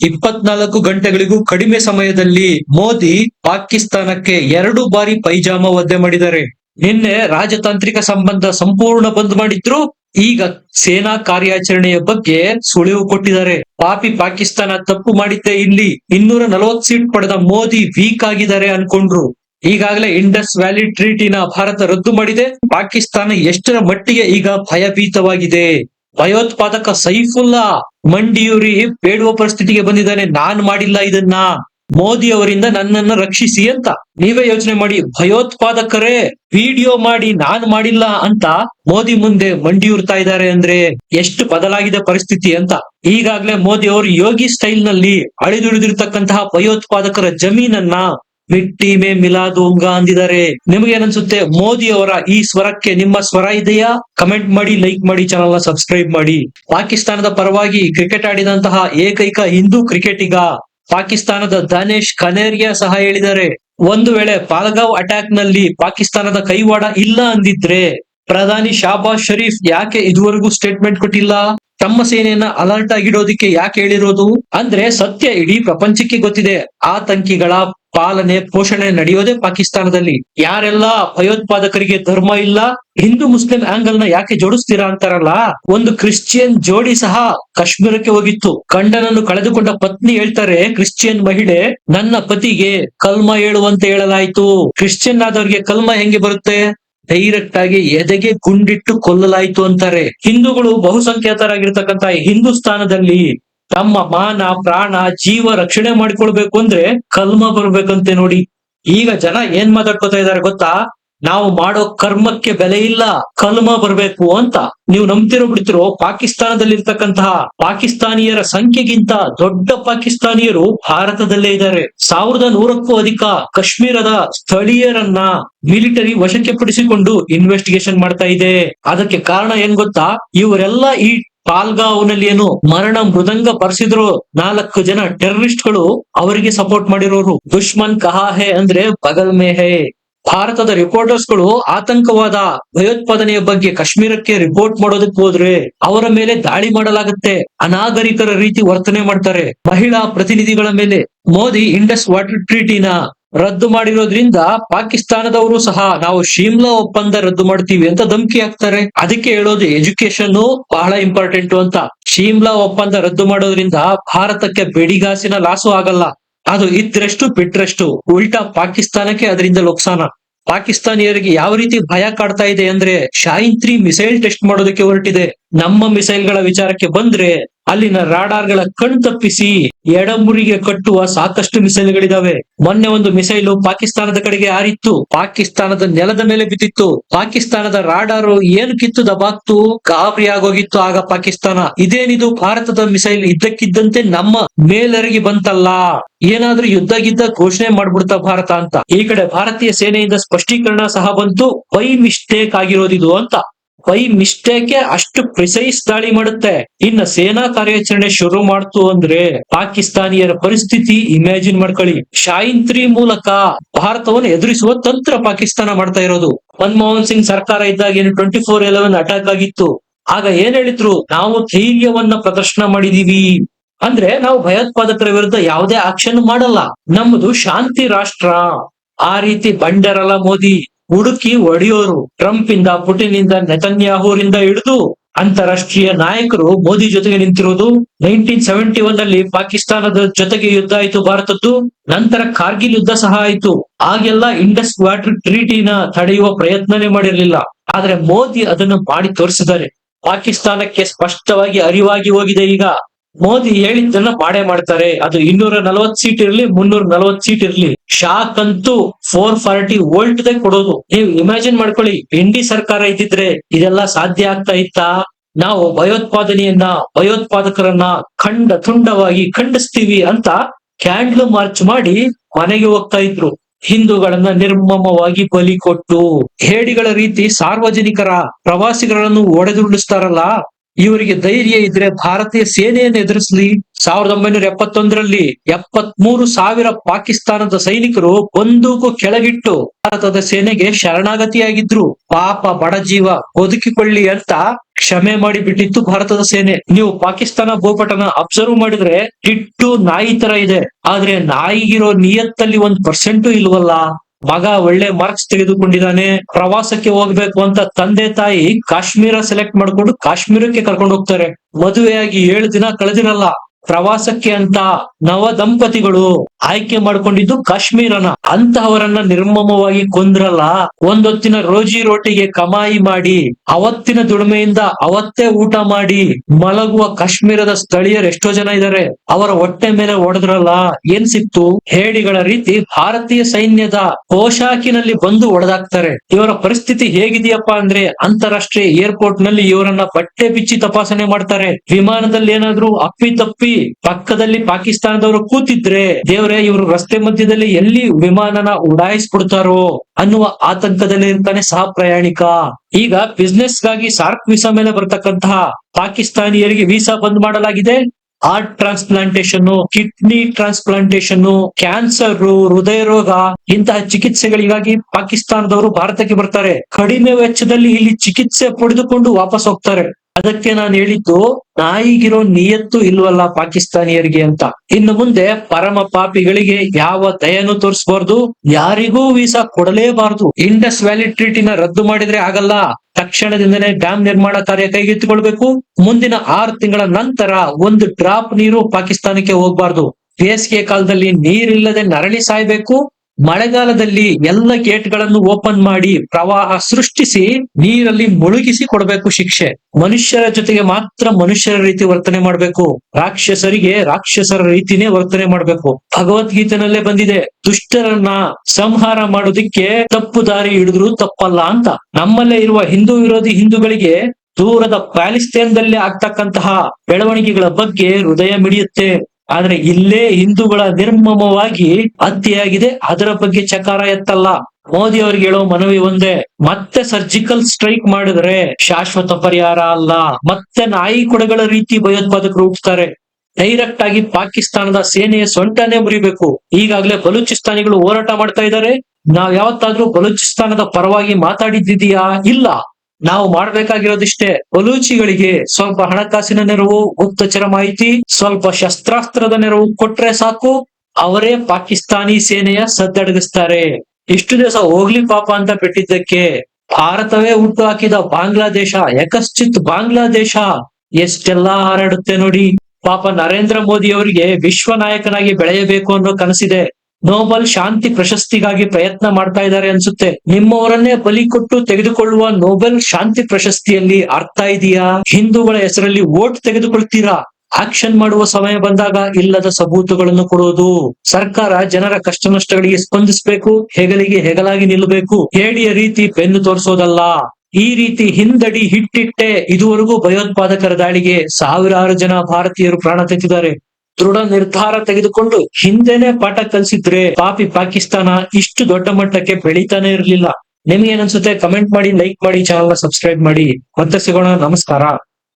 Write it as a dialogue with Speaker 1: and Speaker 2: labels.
Speaker 1: ಇಪ್ಪತ್ನಾಲ್ಕು ಗಂಟೆಗಳಿಗೂ ಕಡಿಮೆ ಸಮಯದಲ್ಲಿ ಮೋದಿ ಪಾಕಿಸ್ತಾನಕ್ಕೆ ಎರಡು ಬಾರಿ ಪೈಜಾಮ ಒದ್ದೆ ಮಾಡಿದ್ದಾರೆ. ನಿನ್ನೆ ರಾಜತಾಂತ್ರಿಕ ಸಂಬಂಧ ಸಂಪೂರ್ಣ ಬಂದ್ ಮಾಡಿದ್ರು. ಈಗ ಸೇನಾ ಕಾರ್ಯಾಚರಣೆಯ ಬಗ್ಗೆ ಸುಳಿವು ಕೊಟ್ಟಿದ್ದಾರೆ. ಪಾಪಿ ಪಾಕಿಸ್ತಾನ ತಪ್ಪು ಮಾಡಿದ್ದೆ ಇಲ್ಲಿ. ಇನ್ನೂರ ನಲವತ್ತು ಸೀಟ್ ಪಡೆದ ಮೋದಿ ವೀಕ್ ಆಗಿದ್ದಾರೆ ಅನ್ಕೊಂಡ್ರು. ಈಗಾಗಲೇ ಇಂಡಸ್ ವ್ಯಾಲಿ ಟ್ರೀಟಿನ ಭಾರತ ರದ್ದು ಮಾಡಿದೆ. ಪಾಕಿಸ್ತಾನ ಎಷ್ಟರ ಮಟ್ಟಿಗೆ ಈಗ ಭಯಭೀತವಾಗಿದೆ. ಭಯೋತ್ಪಾದಕ ಸೈಫುಲ್ಲಾ ಮಂಡಿಯೂರಿ ಬೇಡುವ ಪರಿಸ್ಥಿತಿಗೆ ಬಂದಿದ್ದಾನೆ. ನಾನ್ ಮಾಡಿಲ್ಲ ಇದನ್ನ. ಮೋದಿ ಅವರಿಂದ ನನ್ನನ್ನ ರಕ್ಷಿಸಿ ಅಂತ. ನೀವೇ ಯೋಚನೆ ಮಾಡಿ. ಭಯೋತ್ಪಾದಕರೇ, ವಿಡಿಯೋ ಮಾಡಿ, ನಾನ್ ಮಾಡಿಲ್ಲ ಅಂತ ಮೋದಿ ಮುಂದೆ ಮಂಡಿಯೂರ್ತಾ ಇದ್ದಾರೆ ಅಂದ್ರೆ ಎಷ್ಟು ಬದಲಾಗಿದೆ ಪರಿಸ್ಥಿತಿ ಅಂತ. ಈಗಾಗಲೇ ಮೋದಿ ಅವರು ಯೋಗಿ ಸ್ಟೈಲ್ನಲ್ಲಿ ಅಳಿದುಳಿದಿರ್ತಕ್ಕಂತಹ ಭಯೋತ್ಪಾದಕರ ಜಮೀನನ್ನ ಮಿಟ್ಟಿ ಮೇ ಮಿಲಾದೂಂಗ ಅಂದಿದ್ದಾರೆ ನಿಮಗೆ ಏನನ್ಸುತ್ತೆ? ಮೋದಿ ಅವರ ಈ ಸ್ವರಕ್ಕೆ ನಿಮ್ಮ ಸ್ವರ ಇದೆಯಾ? ಕಮೆಂಟ್ ಮಾಡಿ, ಲೈಕ್ ಮಾಡಿ ಚಾನಲ್ನ ಸಬ್ಸ್ಕ್ರೈಬ್ ಮಾಡಿ. ಪಾಕಿಸ್ತಾನದ ಪರವಾಗಿ ಕ್ರಿಕೆಟ್ ಆಡಿದಂತಹ ಏಕೈಕ ಹಿಂದೂ ಕ್ರಿಕೆಟಿಗ ಪಾಕಿಸ್ತಾನದ ದಾನೇಶ್ ಕನೇರಿಯಾ ಸಹ ಹೇಳಿದ್ದಾರೆ ಒಂದು ವೇಳೆ ಪಾಲ್ಗಾವ್ ಅಟ್ಯಾಕ್ನಲ್ಲಿ ಪಾಕಿಸ್ತಾನದ ಕೈವಾಡ ಇಲ್ಲ ಅಂದಿದ್ರೆ ಪ್ರಧಾನಿ ಶಾಬಾಜ್ ಶರೀಫ್ ಯಾಕೆ ಇದುವರೆಗೂ ಸ್ಟೇಟ್ಮೆಂಟ್ ಕೊಟ್ಟಿಲ್ಲ? ತಮ್ಮ ಸೇನೆಯನ್ನ ಅಲರ್ಟ್ ಆಗಿಡೋದಿಕ್ಕೆ ಯಾಕೆ ಹೇಳಿರೋದು? ಅಂದ್ರೆ ಸತ್ಯ ಇಡೀ ಪ್ರಪಂಚಕ್ಕೆ ಗೊತ್ತಿದೆ. ಆತಂಕಿಗಳ ಪಾಲನೆ, ಪೋಷಣೆ ನಡೆಯೋದೇ ಪಾಕಿಸ್ತಾನದಲ್ಲಿ. ಯಾರೆಲ್ಲ ಭಯೋತ್ಪಾದಕರಿಗೆ ಧರ್ಮ ಇಲ್ಲ, ಹಿಂದೂ, ಮುಸ್ಲಿಂ ಆಂಗಲ್ನ ಯಾಕೆ ಜೋಡಿಸ್ತೀರಾ ಅಂತಾರಲ್ಲ? ಒಂದು ಕ್ರಿಶ್ಚಿಯನ್ ಜೋಡಿ ಸಹ ಕಾಶ್ಮೀರಕ್ಕೆ ಹೋಗಿತ್ತು. ಕಂಡನನ್ನು ಕಳೆದುಕೊಂಡ ಪತ್ನಿ ಹೇಳ್ತಾರೆ, ಕ್ರಿಶ್ಚಿಯನ್ ಮಹಿಳೆ, ನನ್ನ ಪತಿಗೆ ಕಲ್ಮ ಹೇಳುವಂತೆ ಹೇಳಲಾಯಿತು. ಕ್ರಿಶ್ಚಿಯನ್ ಆದವರಿಗೆ ಕಲ್ಮ ಹೆಂಗೆ ಬರುತ್ತೆ? ಡೈರೆಕ್ಟ್ ಆಗಿ ಎದೆಗೆ ಗುಂಡಿಟ್ಟು ಕೊಲ್ಲಲಾಯಿತು ಅಂತಾರೆ. ಹಿಂದೂಗಳು ಬಹುಸಂಖ್ಯಾತರಾಗಿರ್ತಕ್ಕಂತ ಹಿಂದೂಸ್ತಾನದಲ್ಲಿ ತಮ್ಮ ಮಾನ, ಪ್ರಾಣ, ಜೀವ ರಕ್ಷಣೆ ಮಾಡಿಕೊಳ್ಬೇಕು ಅಂದ್ರೆ ಕಲ್ಮ ಬರ್ಬೇಕಂತೆ ನೋಡಿ. ಈಗ ಜನ ಏನ್ ಮಾತಾಡ್ಕೊತಾ ಇದಾರೆ ಗೊತ್ತಾ? ನಾವು ಮಾಡೋ ಕರ್ಮಕ್ಕೆ ಬೆಲೆ ಇಲ್ಲ, ಕಲ್ಮ ಬರ್ಬೇಕು ಅಂತ. ನೀವು ನಂಬ್ತಿರೋ ಬಿಡ್ತಿರೋ ಪಾಕಿಸ್ತಾನದಲ್ಲಿರ್ತಕ್ಕಂತಹ ಪಾಕಿಸ್ತಾನಿಯರ ಸಂಖ್ಯೆಗಿಂತ ದೊಡ್ಡ ಪಾಕಿಸ್ತಾನಿಯರು ಭಾರತದಲ್ಲೇ ಇದ್ದಾರೆ. ಸಾವಿರದ ನೂರಕ್ಕೂ ಅಧಿಕ ಕಾಶ್ಮೀರದ ಸ್ಥಳೀಯರನ್ನ ಮಿಲಿಟರಿ ವಶಕ್ಕೆ ಪಡಿಸಿಕೊಂಡು ಇನ್ವೆಸ್ಟಿಗೇಷನ್ ಮಾಡ್ತಾ ಇದೆ. ಅದಕ್ಕೆ ಕಾರಣ ಏನ್ ಗೊತ್ತಾ? ಇವರೆಲ್ಲ ಈ ಪಾಲ್ಗಾವ್ನಲ್ಲಿ ಏನು ಮರಣ ಮೃದಂಗ ಬರ್ಸಿದ್ರು ನಾಲ್ಕು ಜನ ಟೆರರಿಸ್ಟ್ಗಳು ಅವರಿಗೆ ಸಪೋರ್ಟ್ ಮಾಡಿರೋರು. ದುಶ್ಮನ್ ಕಹಾ ಹೇ ಅಂದ್ರೆ ಬಗಲ್ ಮೇ ಹೇ. ಭಾರತದ ರಿಪೋರ್ಟರ್ಸ್ಗಳು ಆತಂಕವಾದ ಭಯೋತ್ಪಾದನೆಯ ಬಗ್ಗೆ ಕಾಶ್ಮೀರಕ್ಕೆ ರಿಪೋರ್ಟ್ ಮಾಡೋದಕ್ಕೆ ಹೋದ್ರೆ ಅವರ ಮೇಲೆ ದಾಳಿ ಮಾಡಲಾಗುತ್ತೆ. ಅನಾಗರಿಕರ ರೀತಿ ವರ್ತನೆ ಮಾಡ್ತಾರೆ. ಮಹಿಳಾ ಪ್ರತಿನಿಧಿಗಳ ಮೇಲೆ ಮೋದಿ ಇಂಡಸ್ ವಾಟರ್ ಟ್ರೀಟಿನ ರದ್ದು ಮಾಡಿರೋದ್ರಿಂದ ಪಾಕಿಸ್ತಾನದವರು ಸಹ ನಾವು ಶಿಮ್ಲಾ ಒಪ್ಪಂದ ರದ್ದು ಮಾಡ್ತೀವಿ ಅಂತ ಧಮಕಿ ಹಾಕ್ತಾರೆ. ಅದಕ್ಕೆ ಹೇಳೋದು ಎಜುಕೇಶನ್ ಬಹಳ ಇಂಪಾರ್ಟೆಂಟ್ ಅಂತ. ಶಿಮ್ಲಾ ಒಪ್ಪಂದ ರದ್ದು ಮಾಡೋದ್ರಿಂದ ಭಾರತಕ್ಕೆ ಬೆಡಿಗಾಸಿನ ಲಾಸು ಆಗಲ್ಲ. ಅದು ಇದ್ರಷ್ಟು ಬಿಟ್ರಷ್ಟು ಉಲ್ಟಾ ಪಾಕಿಸ್ತಾನಕ್ಕೆ ಅದರಿಂದ ಲೋಕ್ಸಾನ. ಪಾಕಿಸ್ತಾನಿಯರಿಗೆ ಯಾವ ರೀತಿ ಭಯ ಕಾಡ್ತಾ ಇದೆ ಅಂದ್ರೆ ಶಾಯಿನ್ ತ್ರೀ ಮಿಸೈಲ್ ಟೆಸ್ಟ್ ಮಾಡೋದಕ್ಕೆ ಹೊರಟಿದೆ. ನಮ್ಮ ಮಿಸೈಲ್ಗಳ ವಿಚಾರಕ್ಕೆ ಬಂದ್ರೆ ಅಲ್ಲಿನ ರಾಡಾರ್ಗಳ ಕಣ್ ತಪ್ಪಿಸಿ ಎಡಮುರಿಗೆ ಕಟ್ಟುವ ಸಾಕಷ್ಟು ಮಿಸೈಲ್ಗಳಿದಾವೆ. ಮೊನ್ನೆ ಒಂದು ಮಿಸೈಲು ಪಾಕಿಸ್ತಾನದ ಕಡೆಗೆ ಹಾರಿತ್ತು. ಪಾಕಿಸ್ತಾನದ ನೆಲದ ಮೇಲೆ ಬಿದ್ದಿತ್ತು. ಪಾಕಿಸ್ತಾನದ ರಾಡಾರು ಏನು ಕಿತ್ತು ದಬಾಕ್ತು ಗಾಬರಿ ಆಗೋಗಿತ್ತು ಆಗ ಪಾಕಿಸ್ತಾನ. ಇದೇನಿದು? ಭಾರತದ ಮಿಸೈಲ್ ಇದ್ದಕ್ಕಿದ್ದಂತೆ ನಮ್ಮ ಮೇಲರಿಗೆ ಬಂತಲ್ಲ. ಏನಾದ್ರೂ ಯುದ್ಧ ಗಿದ್ದ ಘೋಷಣೆ ಮಾಡ್ಬಿಡ್ತ ಭಾರತ ಅಂತ. ಈ ಕಡೆ ಭಾರತೀಯ ಸೇನೆಯಿಂದ ಸ್ಪಷ್ಟೀಕರಣ ಸಹ ಬಂತು. ಬೈ ಮಿಸ್ಟೇಕ್ ಆಗಿರೋದಿದು ಅಂತ. ಬೈ ಮಿಸ್ಟೇಕ್ ಅಷ್ಟು ಪ್ರಿಸೈಸ್ ದಾಳಿ ಮಾಡುತ್ತೆ. ಇನ್ನ ಸೇನಾ ಕಾರ್ಯಾಚರಣೆ ಶುರು ಮಾಡ್ತು ಅಂದ್ರೆ ಪಾಕಿಸ್ತಾನಿಯರ ಪರಿಸ್ಥಿತಿ ಇಮ್ಯಾಜಿನ್ ಮಾಡ್ಕೊಳ್ಳಿ. ಶಾಯಿನ್ ತ್ರೀ ಮೂಲಕ ಭಾರತವನ್ನು ಎದುರಿಸುವ ತಂತ್ರ ಪಾಕಿಸ್ತಾನ ಮಾಡ್ತಾ ಇರೋದು. ಮನಮೋಹನ್ ಸಿಂಗ್ ಸರ್ಕಾರ ಇದ್ದಾಗ ಏನು ಟ್ವೆಂಟಿ ಫೋರ್ ಎಲೆವೆನ್ ಅಟ್ಯಾಕ್ ಆಗಿತ್ತು. ಆಗ ಏನ್ ಹೇಳಿದ್ರು? ನಾವು ಧೈರ್ಯವನ್ನ ಪ್ರದರ್ಶನ ಮಾಡಿದೀವಿ. ಅಂದ್ರೆ ನಾವು ಭಯೋತ್ಪಾದಕರ ವಿರುದ್ಧ ಯಾವುದೇ ಆಕ್ಷನ್ ಮಾಡಲ್ಲ. ನಮ್ಮದು ಶಾಂತಿ ರಾಷ್ಟ್ರ. ಆ ರೀತಿ ಬಂಡರಲ್ಲ ಮೋದಿ. ಹುಡುಕಿ ಒಡೆಯೋರು ಟ್ರಂಪ್ ಇಂದ ಪುಟಿನ್ ಇಂದ ನೆತನ್ಯಾಹುರಿಂದ ಹಿಡಿದು ಅಂತಾರಾಷ್ಟ್ರೀಯ ನಾಯಕರು ಮೋದಿ ಜೊತೆಗೆ ನಿಂತಿರುವುದು ನೈನ್ಟೀನ್ ಸೆವೆಂಟಿ ಒನ್ ಅಲ್ಲಿ ಪಾಕಿಸ್ತಾನದ ಜೊತೆಗೆ ಯುದ್ಧ ಆಯಿತು ಭಾರತದ್ದು, ನಂತರ ಕಾರ್ಗಿಲ್ ಯುದ್ಧ ಸಹ ಆಯಿತು. ಆಗೆಲ್ಲ ಇಂಡಸ್ ವಾಟರ್ ಟ್ರೀಟಿನ ತಡೆಯುವ ಪ್ರಯತ್ನನೇ ಮಾಡಿರಲಿಲ್ಲ. ಆದ್ರೆ ಮೋದಿ ಅದನ್ನು ಮಾಡಿ ತೋರಿಸಿದ್ದಾರೆ. ಪಾಕಿಸ್ತಾನಕ್ಕೆ ಸ್ಪಷ್ಟವಾಗಿ ಅರಿವಾಗಿ ಹೋಗಿದೆ ಈಗ. ಮೋದಿ ಹೇಳಿದ್ದನ್ನ ಮಾಡೇ ಮಾಡ್ತಾರೆ. ಅದು ಇನ್ನೂರ ನಲವತ್ ಸೀಟ್ ಇರ್ಲಿ, ಮುನ್ನೂರ ನಲವತ್ ಸೀಟ್ ಇರ್ಲಿ. ಶಾಕ್ ಅಂತೂ ಫೋರ್ ಫಾರ್ಟಿ ವೋಲ್ಟ್ ದೇ ಕೊಡೋದು. ನೀವು ಇಮ್ಯಾಜಿನ್ ಮಾಡ್ಕೊಳ್ಳಿ ಇಂಡಿ ಸರ್ಕಾರ ಇದ್ದಿದ್ರೆ ಇದೆಲ್ಲ ಸಾಧ್ಯ ಆಗ್ತಾ ಇತ್ತಾ? ನಾವು ಭಯೋತ್ಪಾದನೆಯನ್ನ, ಭಯೋತ್ಪಾದಕರನ್ನ ಖಂಡ ತುಂಡವಾಗಿ ಖಂಡಿಸ್ತೀವಿ ಅಂತ ಕ್ಯಾಂಡ್ಲು ಮಾರ್ಚ್ ಮಾಡಿ ಮನೆಗೆ ಹೋಗ್ತಾ ಇದ್ರು. ಹಿಂದೂಗಳನ್ನ ನಿರ್ಮಮವಾಗಿ ಬಲಿ ಕೊಟ್ಟು, ಹೇಡಿಗಳ ರೀತಿ ಸಾರ್ವಜನಿಕರ ಪ್ರವಾಸಿಗರನ್ನು ಒಡೆದುರುಳಿಸ್ತಾರಲ್ಲ? ಇವರಿಗೆ ಧೈರ್ಯ ಇದ್ರೆ ಭಾರತೀಯ ಸೇನೆಯನ್ನು ಎದುರಿಸಲಿ. ಸಾವಿರದ ಒಂಬೈನೂರ ಎಪ್ಪತ್ತೊಂದರಲ್ಲಿ ಎಪ್ಪತ್ಮೂರು ಸಾವಿರ ಪಾಕಿಸ್ತಾನದ ಸೈನಿಕರು ಬಂದೂಕು ಕೆಳಗಿಟ್ಟು ಭಾರತದ ಸೇನೆಗೆ ಶರಣಾಗತಿಯಾಗಿದ್ರು. ಪಾಪ ಬಡ ಜೀವ, ಬದುಕಿಕೊಳ್ಳಿ ಅಂತ ಕ್ಷಮೆ ಮಾಡಿ ಬಿಟ್ಟಿತ್ತು ಭಾರತದ ಸೇನೆ. ನೀವು ಪಾಕಿಸ್ತಾನ ಭೂಪಟನ ಅಬ್ಸರ್ವ್ ಮಾಡಿದ್ರೆ ಟಿಟ್ಟು ನಾಯಿ ತರ ಇದೆ. ಆದ್ರೆ ನಾಯಿಗಿರೋ ನಿಯತ್ತಲ್ಲಿ ಒಂದ್ ಪರ್ಸೆಂಟು ಇಲ್ವಲ್ಲ? ಮಗ ಒಳ್ಳೆ ಮಾರ್ಕ್ಸ್ ತೆಗೆದುಕೊಂಡಿದ್ದಾನೆ, ಪ್ರವಾಸಕ್ಕೆ ಹೋಗ್ಬೇಕು ಅಂತ ತಂದೆ ತಾಯಿ ಕಾಶ್ಮೀರ ಸೆಲೆಕ್ಟ್ ಮಾಡ್ಕೊಂಡು ಕಾಶ್ಮೀರಕ್ಕೆ ಕರ್ಕೊಂಡು ಹೋಗ್ತಾರೆ ಮದುವೆಯಾಗಿ ಏಳು ದಿನ ಕಳೆದಿರಲ್ಲ. ಪ್ರವಾಸಕ್ಕೆ ಅಂತ ನವ ದಂಪತಿಗಳು ಆಯ್ಕೆ ಮಾಡ್ಕೊಂಡಿದ್ದು ಕಾಶ್ಮೀರನ. ಅಂತಹವರನ್ನ ನಿರ್ಮಮವಾಗಿ ಕೊಂದ್ರಲ್ಲ, ಒಂದೊತ್ತಿನ ರೋಜಿ ರೋಟಿಗೆ ಕಮಾಯಿ ಮಾಡಿ, ಅವತ್ತಿನ ದುಡಿಮೆಯಿಂದ ಅವತ್ತೇ ಊಟ ಮಾಡಿ ಮಲಗುವ ಕಾಶ್ಮೀರದ ಸ್ಥಳೀಯರು ಎಷ್ಟೋ ಜನ ಇದ್ದಾರೆ ಅವರ ಹೊಟ್ಟೆ ಮೇಲೆ ಹೊಡೆದ್ರಲ್ಲ, ಏನ್ ಸಿಕ್ತು? ಹೇಡಿಗಳ ರೀತಿ ಭಾರತೀಯ ಸೈನ್ಯದ ಪೋಷಾಕಿನಲ್ಲಿ ಬಂದು ಹೊಡೆದಾಕ್ತಾರೆ. ಇವರ ಪರಿಸ್ಥಿತಿ ಹೇಗಿದೆಯಪ್ಪ ಅಂದ್ರೆ, ಅಂತಾರಾಷ್ಟ್ರೀಯ ಏರ್ಪೋರ್ಟ್ನಲ್ಲಿ ಇವರನ್ನ ಬಟ್ಟೆ ಬಿಚ್ಚಿ ತಪಾಸಣೆ ಮಾಡ್ತಾರೆ. ವಿಮಾನದಲ್ಲಿ ಏನಾದ್ರೂ ಅಪ್ಪಿ ತಪ್ಪಿ ಪಕ್ಕದಲ್ಲಿ ಪಾಕಿಸ್ತಾನದವರು ಕೂತಿದ್ರೆ ದೇವ್ರೆ, ಇವರು ರಸ್ತೆ ಮಧ್ಯದಲ್ಲಿ ಎಲ್ಲಿ ವಿಮಾನನ ಉಡಾಯಿಸ್ಬಿಡ್ತಾರೋ ಅನ್ನುವ ಆತಂಕದಲ್ಲಿ ಇರ್ತಾನೆ ಸಹ ಪ್ರಯಾಣಿಕ. ಈಗ ಬಿಸ್ನೆಸ್ಗಾಗಿ ಸಾರ್ಕ್ ವೀಸಾ ಮೇಲೆ ಬರ್ತಕ್ಕಂತಹ ಪಾಕಿಸ್ತಾನಿಯರಿಗೆ ವೀಸಾ ಬಂದ್ ಮಾಡಲಾಗಿದೆ. Heart transplantation kidney transplantation cancer ಹೃದಯ ರೋಗ ಇಂತಹ ಚಿಕಿತ್ಸೆಗಳಿಗಾಗಿ ಪಾಕಿಸ್ತಾನದವರು ಭಾರತಕ್ಕೆ ಬರ್ತಾರೆ. ಕಡಿಮೆ ವೆಚ್ಚದಲ್ಲಿ ಇಲ್ಲಿ ಚಿಕಿತ್ಸೆ ಪಡೆದುಕೊಂಡು ವಾಪಸ್ ಹೋಗ್ತಾರೆ. ಅದಕ್ಕೆ ನಾನು ಹೇಳಿದ್ದು, ನಾಯಿಗಿರೋ ನಿಯತ್ತು ಇಲ್ವಲ್ಲ ಪಾಕಿಸ್ತಾನಿಯರಿಗೆ ಅಂತ. ಇನ್ನು ಮುಂದೆ ಪರಮ ಪಾಪಿಗಳಿಗೆ ಯಾವ ದಯನು ತೋರಿಸಬಾರ್ದು, ಯಾರಿಗೂ ವೀಸಾ ಕೊಡಲೇಬಾರದು. ಇಂಡಸ್ ವ್ಯಾಲಿ ಟ್ರೀಟಿನ ರದ್ದು ಮಾಡಿದ್ರೆ ಆಗಲ್ಲ. ತಕ್ಷಣದಿಂದನೇ ಡ್ಯಾಮ್ ನಿರ್ಮಾಣ ಕಾರ್ಯ ಕೈಗೆತ್ತಿಕೊಳ್ಬೇಕು. ಮುಂದಿನ ಆರು ತಿಂಗಳ ನಂತರ ಒಂದು ಡ್ರಾಪ್ ನೀರು ಪಾಕಿಸ್ತಾನಕ್ಕೆ ಹೋಗ್ಬಾರ್ದು. ಬೇಸಿಗೆ ಕಾಲದಲ್ಲಿ ನೀರಿಲ್ಲದೆ ನರಳಿ ಸಾಯ್ಬೇಕು. ಮಳೆಗಾಲದಲ್ಲಿ ಎಲ್ಲ ಗೇಟ್ಗಳನ್ನು ಓಪನ್ ಮಾಡಿ ಪ್ರವಾಹ ಸೃಷ್ಟಿಸಿ ನೀರಲ್ಲಿ ಮುಳುಗಿಸಿ ಕೊಡಬೇಕು ಶಿಕ್ಷೆ. ಮನುಷ್ಯರ ಜೊತೆಗೆ ಮಾತ್ರ ಮನುಷ್ಯರ ರೀತಿ ವರ್ತನೆ ಮಾಡಬೇಕು. ರಾಕ್ಷಸರಿಗೆ ರಾಕ್ಷಸರ ರೀತಿನೇ ವರ್ತನೆ ಮಾಡಬೇಕು. ಭಗವದ್ಗೀತೆನಲ್ಲೇ ಬಂದಿದೆ, ದುಷ್ಟರನ್ನ ಸಂಹಾರ ಮಾಡೋದಿಕ್ಕೆ ತಪ್ಪು ದಾರಿ ಹಿಡಿದ್ರು ತಪ್ಪಲ್ಲ ಅಂತ. ನಮ್ಮಲ್ಲೇ ಇರುವ ಹಿಂದೂ ವಿರೋಧಿ ಹಿಂದೂಗಳಿಗೆ ದೂರದ ಪ್ಯಾಲಿಸ್ತೇನ್ದಲ್ಲಿ ಆಗ್ತಕ್ಕಂತಹ ಬೆಳವಣಿಗೆಗಳ ಬಗ್ಗೆ ಹೃದಯ ಮಿಡಿಯುತ್ತೆ. ಆದ್ರೆ ಇಲ್ಲೇ ಹಿಂದೂಗಳ ನಿರ್ಮಮವಾಗಿ ಹತ್ಯೆಯಾಗಿದೆ. ಅದರ ಬಗ್ಗೆ ಚಕಾರ ಎತ್ತಲ್ಲ. ಮೋದಿ ಅವ್ರಿಗೆ ಹೇಳೋ ಮನವಿ ಒಂದೇ. ಮತ್ತೆ ಸರ್ಜಿಕಲ್ ಸ್ಟ್ರೈಕ್ ಮಾಡಿದ್ರೆ ಶಾಶ್ವತ ಪರಿಹಾರ ಅಲ್ಲ. ಮತ್ತೆ ನಾಯಿ ಕೊಡಗಳ ರೀತಿ ಭಯೋತ್ಪಾದಕರು ಹುಟ್ಟುತ್ತಾರೆ ಡೈರೆಕ್ಟ್ ಆಗಿ ಪಾಕಿಸ್ತಾನದ ಸೇನೆಯ ಸೊಂಟನೆ ಮುರಿಬೇಕು. ಈಗಾಗಲೇ ಬಲೂಚಿಸ್ತಾನಿಗಳು ಹೋರಾಟ ಮಾಡ್ತಾ ಇದ್ದಾರೆ. ನಾವ್ ಯಾವತ್ತಾದ್ರೂ ಬಲೂಚಿಸ್ತಾನದ ಪರವಾಗಿ ಮಾತಾಡಿದ್ದಿದೀಯಾ? ಇಲ್ಲ. ನಾವು ಮಾಡಬೇಕಾಗಿರೋದಿಷ್ಟೇ ಬಲೂಚಿಗಳಿಗೆ ಸ್ವಲ್ಪ ಹಣಕಾಸಿನ ನೆರವು ಗುಪ್ತಚರ ಮಾಹಿತಿ, ಸ್ವಲ್ಪ ಶಸ್ತ್ರಾಸ್ತ್ರದ ನೆರವು ಕೊಟ್ರೆ ಸಾಕು. ಅವರೇ ಪಾಕಿಸ್ತಾನಿ ಸೇನೆಯ ಸದ್ದಡಗಿಸ್ತಾರೆ. ಇಷ್ಟು ದಿವಸ ಹೋಗ್ಲಿ ಪಾಪ ಅಂತ ಬಿಟ್ಟಿದ್ದಕ್ಕೆ ಭಾರತವೇ ಹುಟ್ಟು ಹಾಕಿದ ಬಾಂಗ್ಲಾದೇಶ, ಯಕಶ್ಚಿತ್ ಬಾಂಗ್ಲಾದೇಶ. ಎಷ್ಟೆಲ್ಲಾ ಹಾರಾಡುತ್ತೆ ನೋಡಿ. ಪಾಪ ನರೇಂದ್ರ ಮೋದಿ ಅವರಿಗೆ ವಿಶ್ವ ನಾಯಕನಾಗಿ ಬೆಳೆಯಬೇಕು ಅನ್ನೋ ಕನಸಿದೆ. ನೋಬಲ್ ಶಾಂತಿ ಪ್ರಶಸ್ತಿಗಾಗಿ ಪ್ರಯತ್ನ ಮಾಡ್ತಾ ಇದ್ದಾರೆ ಅನ್ಸುತ್ತೆ. ನಿಮ್ಮವರನ್ನೇ ಬಲಿ ಕೊಟ್ಟು ತೆಗೆದುಕೊಳ್ಳುವ ನೋಬೆಲ್ ಶಾಂತಿ ಪ್ರಶಸ್ತಿಯಲ್ಲಿ ಅರ್ಥ ಇದೆಯಾ? ಹಿಂದೂಗಳ ಹೆಸರಲ್ಲಿ ವೋಟ್ ತೆಗೆದುಕೊಳ್ತೀರಾ? ಆಕ್ಷನ್ ಮಾಡುವ ಸಮಯ ಬಂದಾಗ ಇಲ್ಲದ ಸಬೂತುಗಳನ್ನು ಕೊಡುವುದು ಸರ್ಕಾರ ಜನರ ಕಷ್ಟ ನಷ್ಟಗಳಿಗೆ ಸ್ಪಂದಿಸಬೇಕು, ಹೆಗಲಿಗೆ ಹೆಗಲಾಗಿ ನಿಲ್ಲಬೇಕು. ಹೇಳಿಯ ರೀತಿ ಬೆನ್ನು ತೋರಿಸೋದಲ್ಲ. ಈ ರೀತಿ ಹಿಂದಡಿ ಹಿಟ್ಟಿಟ್ಟೆ ಇದುವರೆಗೂ ಭಯೋತ್ಪಾದಕರ ದಾಳಿಗೆ ಸಾವಿರಾರು ಜನ ಭಾರತೀಯರು ಪ್ರಾಣ ತೆತ್ತಿದ್ದಾರೆ. ದೃಢ ನಿರ್ಧಾರ ತೆಗೆದುಕೊಂಡು ಹಿಂದೆನೆ ಪಾಠ ಕಲಿಸಿದ್ರೆ ಪಾಪಿ ಪಾಕಿಸ್ತಾನ ಇಷ್ಟು ದೊಡ್ಡ ಮಟ್ಟಕ್ಕೆ ಬೆಳೀತಾನೆ ಇರಲಿಲ್ಲ. ನಿಮ್ಗೆ ಏನನ್ಸುತ್ತೆ ಕಮೆಂಟ್ ಮಾಡಿ ಲೈಕ್ ಮಾಡಿ ಚಾನಲ್ ಸಬ್ಸ್ಕ್ರೈಬ್ ಮಾಡಿ. ಮತ್ತೆ ಸಿಗೋಣ, ನಮಸ್ಕಾರ.